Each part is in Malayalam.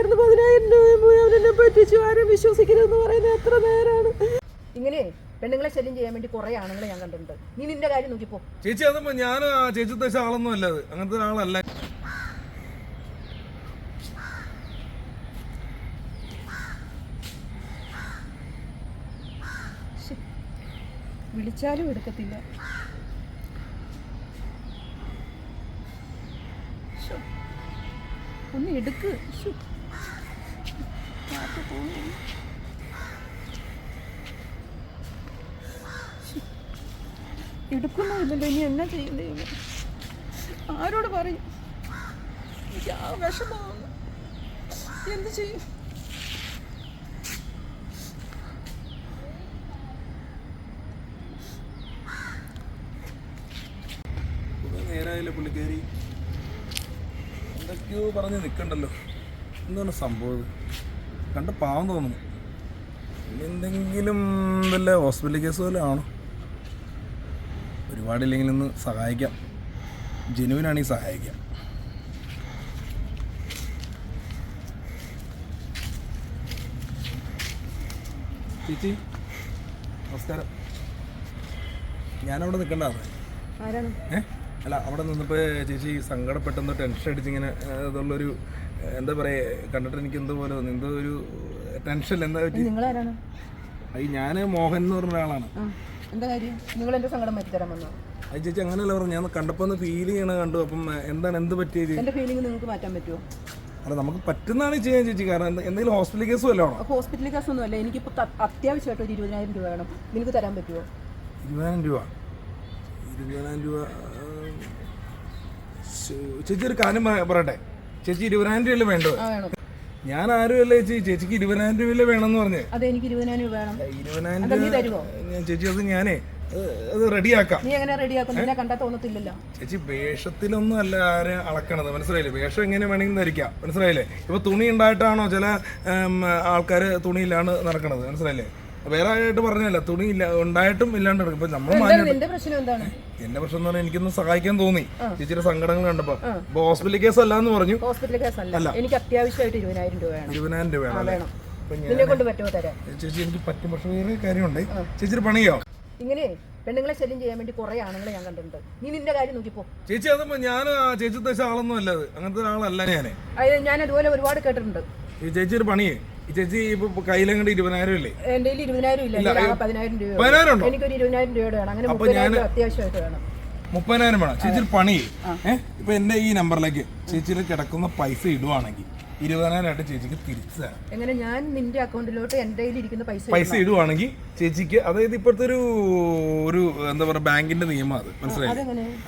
ഉണ്ടായിരുന്നു പതിനായിരം രൂപയും പോയി അവനെന്നെ പറ്റിച്ചു. ആരും വിശ്വസിക്കരുതെന്ന് പറയുന്നത് എത്ര നേരാണ്. ഇങ്ങനെ പെണ്ണുങ്ങളെ ശല്യം ചെയ്യാൻ വേണ്ടി കുറെ ആണുങ്ങളെ ഞാൻ കണ്ടിട്ടുണ്ട്. നീ നിന്റെ കാര്യം നോക്കിപ്പോ. ചേച്ചി അതപ്പോ ഞാൻ ചേച്ചി ഉദ്ദേശിച്ച ആളൊന്നും അല്ല അത്. അങ്ങനത്തെ ഒരാളല്ല. വിളിച്ചാലും എടുക്കത്തില്ല. ഒന്ന് എടുക്ക്. എടുക്കുന്നുമില്ലല്ലോ ഇനി എന്നാ ചെയ്യുന്നേ? ആരോട് പറയും? എനിക്ക് ആ വിഷമമാണ്. എന്ത് ചെയ്യും? കുറെ നേരമായില്ലേ പുള്ളിക്കാരി എന്തൊക്കെയോ പറഞ്ഞ് നിൽക്കണ്ടല്ലോ എന്താണ് സംഭവം? കണ്ട പാവം തോന്നുന്നു. എന്തെങ്കിലും വല്ല ഹോസ്പിറ്റൽ കേസ് വല്ല ആണോ? ഒരുപാടില്ലെങ്കിൽ ഒന്ന് സഹായിക്കാം. ജനുവിനാണെങ്കിൽ സഹായിക്കാം. ചേച്ചി നമസ്കാരം. ഞാനവിടെ നിൽക്കണ്ടായിരുന്നു ആരാണ്? ഏ? അല്ല അവിടെ നിന്നപ്പോൾ ചേച്ചി സങ്കടപ്പെട്ടെന്ന് ടെൻഷൻ അടിച്ചിങ്ങനെ ഇതുള്ളൊരു എന്താ പറയുക കണ്ടിട്ട് എനിക്ക് എന്തോ പോലെ തോന്നി. എന്തോ ഒരു ടെൻഷൻ എന്താ പറ്റി? നിങ്ങളാരാണ്? അത് ഞാൻ മോഹൻ എന്ന് പറഞ്ഞ ഒരാളാണ്. എന്താ കാര്യം? നിങ്ങൾ എന്റെ സങ്കടം മാറ്റി വന്നോ? അത് ചേച്ചി അങ്ങനെയല്ല പറഞ്ഞു ഞാൻ കണ്ടപ്പോൾ ഒന്ന് ഫീൽ ചെയ്യണ കണ്ടു. അപ്പം എന്താണ് എന്ത് പറ്റിയത്? എന്റെ ഫീലിംഗ് നിങ്ങൾക്ക് മാറ്റാൻ പറ്റുമോ അല്ല നമുക്ക് പറ്റുന്നതാണ് ചെയ്യാൻ ചേച്ചി. കാരണം എന്ത്- എന്തെങ്കിലും ഹോസ്പിറ്റൽ കേസ് വല്ലതും ആണോ? ഹോസ്പിറ്റൽ കേസ് ഒന്നും അല്ല. എനിക്കിപ്പോൾ അത്യാവശ്യമായിട്ട് ഒരു ഇരുപതിനായിരം രൂപ വേണം. നിങ്ങൾക്ക് തരാൻ പറ്റുമോ ഇരുപതിനായിരം രൂപ? ഇരുപതിനായിരം രൂപ ചേച്ചി ഒരു കാര്യം പറയട്ടെ. ചേച്ചി ഇരുപതിനായിരം രൂപയല്ലേ വേണ്ടത്? ഞാൻ ആരുമല്ല ചേച്ചി? ചേച്ചിക്ക് ഇരുപതിനായിരം രൂപയല്ലേ വേണമെന്ന് പറഞ്ഞു. അതെ എനിക്ക് ഇരുപതിനായിരം രൂപ വേണം. ഇരുപതിനായിരം അതാ നീ രൂപ ഞാൻ ചേച്ചി അത് ഞാനേ അത് റെഡിയാക്കാം. നീ എങ്ങനെ റെഡിയാക്കും? നിന്നെ കണ്ടാൽ തോന്നത്തില്ലല്ലോ. ചേച്ചി വേഷത്തിലൊന്നും അല്ല ആരെ അളക്കണത്. മനസ്സിലായില്ലേ? വേഷം എങ്ങനെ വേണമെങ്കിലും ധരിക്കാം. മനസ്സിലായില്ലേ? ഇപ്പൊ തുണി ഉണ്ടായിട്ടാണോ ചില ആൾക്കാർ തുണിയിലാണ് നടക്കണത്? മനസ്സിലായില്ലേ? വേറെ ആയിട്ട് പറഞ്ഞല്ല. തുണി ഇല്ല ഉണ്ടായിട്ടും ഇല്ലാണ്ട് ഇപ്പൊ നമ്മൾ പ്രശ്നം എന്താണ്? എന്റെ പ്രശ്നം എന്ന് പറഞ്ഞാൽ എനിക്കൊന്ന് സഹായിക്കാൻ തോന്നി. ചേച്ചിയുടെ സങ്കടങ്ങൾ കണ്ടപ്പോ. ഹോസ്പിറ്റൽ കേസ് അല്ല എന്ന് പറഞ്ഞു. ഹോസ്പിറ്റൽ കേസ് അല്ല. എനിക്ക് അത്യാവശ്യമായിട്ട് ഇരുപതിനായിരം രൂപ വേണം. ഇരുപതിനായിരം രൂപ വേണം ചേച്ചി എനിക്ക് പറ്റും. പക്ഷേ വേറെ കാര്യമുണ്ട്. ചേച്ചിയുടെ പണിയോ? ഇങ്ങനെ പെണ്ണുങ്ങളെ ശല്യം ചെയ്യാൻ വേണ്ടി കുറെ ആണുങ്ങളെ ഞാൻ കണ്ടിട്ടുണ്ട്. നീ നിന്റെ കാര്യം നോക്കിപ്പോ ചേച്ചി അതപ്പോ ഞാൻ ചേച്ചി ആളൊന്നും അല്ലത് അങ്ങനത്തെ ഒരാളല്ല ഞാൻ ഞാൻ അതുപോലെ ഒരുപാട് കേട്ടിട്ടുണ്ട്. ഈ ചേച്ചി ഒരു പണിയേ ചേച്ചി ഇപ്പൊ കയ്യിലങ്ങോട്ട് ഇരുപതിനായിരം ഇല്ലേ? എന്റെ ഇരുപതിനായിരം ഇല്ല. പതിനായിരം രൂപ പതിനായിരം ഉണ്ടോ? എനിക്കൊരു ഇരുപതിനായിരം രൂപയുടെ വേണം. അങ്ങനെ മുപ്പതിനായിരം രൂപ അത്യാവശ്യമായിട്ട് വേണം. മുപ്പതിനായിരം വേണം. ചേച്ചി പണി ഏഹ് ഇപ്പൊ എന്റെ ഈ നമ്പറിലേക്ക് ചേച്ചിയിൽ കിടക്കുന്ന പൈസ ഇടുവാണെങ്കിൽ ഇരുപതിനായിരം ആയിട്ട് ചേച്ചിക്ക് തിരിച്ചു തരാം എങ്ങനെ ഞാൻ നിന്റെ അക്കൗണ്ടിലോട്ട് എന്റെ ഇരിക്കുന്ന പൈസ പൈസ ഇടുവാണെങ്കിൽ ചേച്ചിക്ക് അതായത് ഇപ്പോഴത്തെ ഒരു ഒരു എന്താ പറയാ ബാങ്കിന്റെ നിയമം അത്. മനസ്സിലായി?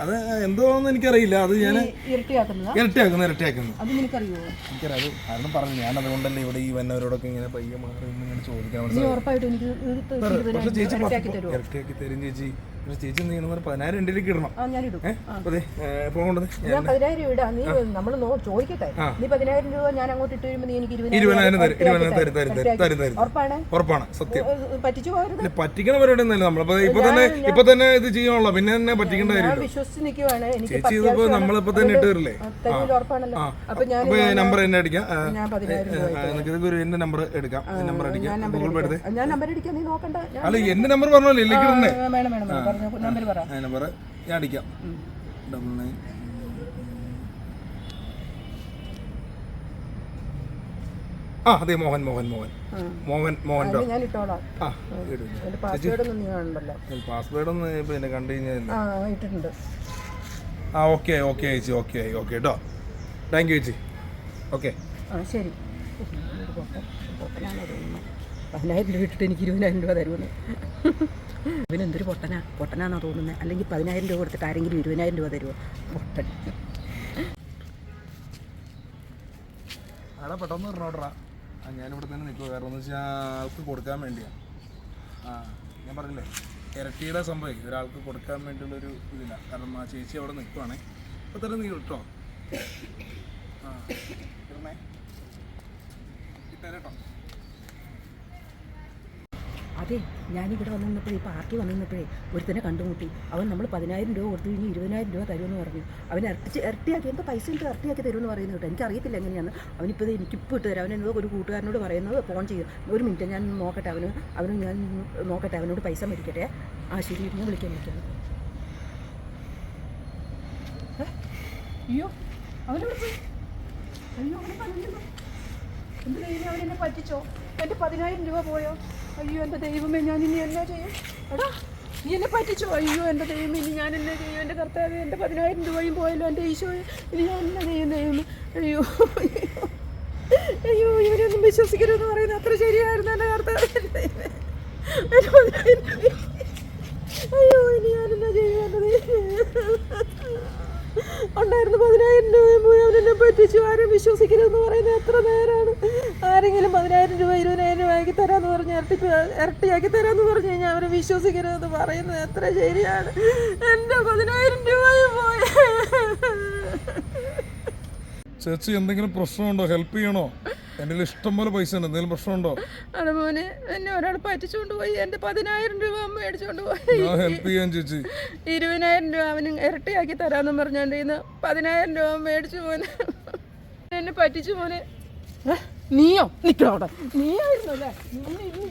അത് എന്തോന്ന് എനിക്കറിയില്ല. അത് ഞാൻ ഇരട്ടിയാക്കുന്നു ഇരട്ടിയാക്കുന്നു. അത് എനിക്കറിയാം. കാരണം ആരും പറഞ്ഞു. ഞാൻ അതുകൊണ്ടല്ലേ ഇവിടെ ഈ വന്നവരോടൊക്കെ ഇങ്ങനെ പയ്യെ മാറി ഇങ്ങനെ ചോദിക്കാൻ പക്ഷെ ചേച്ചി ഇരട്ടിയാക്കി തരും ചേച്ചി. പക്ഷെ ചേച്ചി എന്ത് ചെയ്യണം പതിനായിരം രണ്ടിലേക്ക് ഇടണം. ഫോൺ കൊണ്ടു ഞാൻ പതിനായിരം രൂപ ഇടാം. നീ നമ്മൾ ചോദിക്കട്ടെ. നീ പതിനായിരം രൂപ ഞാൻ അങ്ങോട്ട് ഇട്ട് കഴിയുമ്പോൾ നീ എനിക്ക് ഇരുപതിനായിരം ഉറപ്പാണ്? ഉറപ്പാണ് സത്യം. പറ്റിച്ചു പോകരുത്. പറ്റിക്കണ പരിപാടി ഒന്നുമില്ല. നമ്മളിപ്പോ ഇപ്പൊ തന്നെ ഇപ്പൊ തന്നെ ഇത് ചെയ്യാനുള്ള പിന്നെ തന്നെ പറ്റിക്കേണ്ട കാര്യം വിശ്വസിച്ച് നിൽക്കുവാണ് ചേച്ചി ഇതിപ്പോ നമ്മളിപ്പോ തന്നെ ഇട്ട് തരില്ലേ തരൂല ഉറപ്പാണല്ലോ. അപ്പൊ ഞാൻ നമ്പർ എന്നെ അടിക്കാം. ഒരു എന്റെ നമ്പർ എടുക്കാം. നമ്പർ അടിക്കാം. ഗൂഗിൾ പേ എടുത്തേ. ഞാൻ നമ്പർ അടിക്കാം. നീ നോക്കണ്ട. അല്ല എന്റെ നമ്പർ പറഞ്ഞല്ലോ ഇല്ലെങ്കിൽ നമ്പർ ഞാൻ അടിക്കാം. Double nine. ആ അതെ മോഹൻ മോഹൻ മോഹൻ. മോഹൻ മോഹൻ ഞാൻ ഇട്ടോളാം. ആ ഇടും എന്റെ പാസ്വേഡ് ഒന്നും നീ കാണണ്ടല്ലോ പാസ്വേഡ് ഒന്ന് ഇപ്പൊ എന്നെ കണ്ടു കഴിഞ്ഞാൽ ആ ഇട്ടിട്ടുണ്ട്. ആ ഓക്കെ ഓക്കെ ചേച്ചി ഓക്കെ ആയി ഓക്കെ കേട്ടോ. താങ്ക് യു ചേച്ചി. ഓക്കെ. ആ ശരി. പതിനായിരം രൂപ ഇട്ടിട്ട് എനിക്ക് ഇരുപതിനായിരം രൂപ തരുമെന്ന്. ഇവനെന്തൊരു പൊട്ടനാ പൊട്ടനാണോ തോന്നുന്നത് അല്ലെങ്കിൽ പതിനായിരം രൂപ കൊടുത്തിട്ട് ആരെങ്കിലും ഇരുപതിനായിരം രൂപ തരുമോ പൊട്ടൻ. അവിടെ പെട്ടെന്ന് പറഞ്ഞോട്രാ. ആ ഞാനിവിടെ തന്നെ നിൽക്കുക കാരണം എന്ന് വെച്ചാൽ ആൾക്ക് കൊടുക്കാൻ വേണ്ടിയാണ് ആ ഞാൻ പറഞ്ഞില്ലേ ഇരട്ടിയുടെ സംഭവം. ഒരാൾക്ക് കൊടുക്കാൻ വേണ്ടിയുള്ളൊരു ഇതില്ല. കാരണം ആ ചേച്ചി അവിടെ നിൽക്കുവാണേ. അപ്പോൾ തന്നെ നീ കിട്ടോ ആ ഇടണേ ഇട്ടേരെ കേട്ടോ അത് ഞാനിവിടെ വന്നു നിന്നപ്പോഴേ പാർട്ടി വന്നു നിന്നപ്പോഴേ ഒരുത്തനെ കണ്ടുമുട്ടി. അവൻ നമ്മൾ പതിനായിരം രൂപ കൊടുത്തു കഴിഞ്ഞ് ഇരുപതിനായിരം രൂപ തരുമെന്ന് പറഞ്ഞു. അവൻ ഇരട്ടിച്ച് ഇരട്ടിയാക്കി എന്താ പൈസ എനിക്ക് ഇരട്ടിയാക്കി തരുമെന്ന് പറയുന്നത് കേട്ടോ. എനിക്കറിയത്തില്ല എങ്ങനെയാണ്. അവനിപ്പോൾ എനിക്കിപ്പോൾ ഇട്ട് തരാം. അവൻ ഒരു കൂട്ടുകാരനോട് പറയുന്നത് ഫോൺ ചെയ്യും. ഒരു മിനിറ്റ് ഞാൻ നോക്കട്ടെ അവന്. അവന് ഞാൻ നോക്കട്ടെ അവനോട് പൈസ മേടിക്കട്ടെ. ആ ശരി ഞാൻ വിളിക്കാൻ വിളിക്കാം? അയ്യോ അവനോട് അയ്യോ അവനെ എന്ത് പറ്റിച്ചോ? എന്റെ പതിനായിരം രൂപ പോയോ? അയ്യോ എന്റെ ദൈവമേ ഞാൻ ഇനി എന്നാ ചെയ്യും? നീ എന്നെ പറ്റിച്ചോ? അയ്യോ എന്റെ ദൈവം ഇനി ഞാൻ എന്നാ ചെയ്യും? എന്റെ കർത്താവ് എന്റെ പതിനായിരം രൂപയും പോയല്ലോ എന്റെ ഈശോ ഇനി ഞാൻ എന്നാ ചെയ്യും ദൈവം അയ്യോ അയ്യോ ഇവരൊന്നും വിശ്വസിക്കരുതെന്ന് പറയുന്നത് അത്ര ശരിയായിരുന്നു എന്റെ കർത്താവ് എന്റെ ദൈവമേ. എന്റെ പതിനായിരം രൂപ. അയ്യോ ഇനി ഞാൻ എന്നാ ചെയ്യും എന്റെ ദൈവമേ ഉണ്ടായിരുന്ന പതിനായിരം രൂപയും പോയി അവനെന്നെ പറ്റിച്ചു ആരും പറയുന്നത് എത്ര നേരമാണ് ആരെങ്കിലും പതിനായിരം രൂപ ഇരുപതിനായിരം രൂപ ആക്കി തരാമെന്ന് പറഞ്ഞ് ഇരട്ടി ഇരട്ടിയാക്കി തരാമെന്ന് പറഞ്ഞു കഴിഞ്ഞാൽ അവരെ വിശ്വസിക്കരുതെന്ന് പറയുന്നത് എത്ര ശരിയാണ്? എന്റെ പതിനായിരം രൂപയും പോയി. ചേച്ചി എന്തെങ്കിലും പ്രശ്നമുണ്ടോ? ഹെൽപ്പ് ചെയ്യണോ? എന്റെ ഇഷ്ടം പോലെ പൈസ ഉണ്ട്. എന്തെങ്കിലും പ്രശ്നമുണ്ടോ? അത് മോനെ എന്നെ ഒരാൾ പറ്റിച്ചുകൊണ്ട് പോയി. എന്റെ പതിനായിരം രൂപ മേടിച്ചുകൊണ്ട് പോയി. ഹെൽപ്പ് ചെയ്യാൻ ചേച്ചി. ഇരുപതിനായിരം രൂപ അവന് ഇരട്ടിയാക്കി തരാന്ന് പറഞ്ഞോണ്ട് ഇന്ന് പതിനായിരം രൂപ മേടിച്ചു മോനെ എന്നെ പറ്റിച്ചു മോനെ. നീയോ? നിൽക്കണം അവിടെ. നീയായിരുന്നു അല്ലേ നീ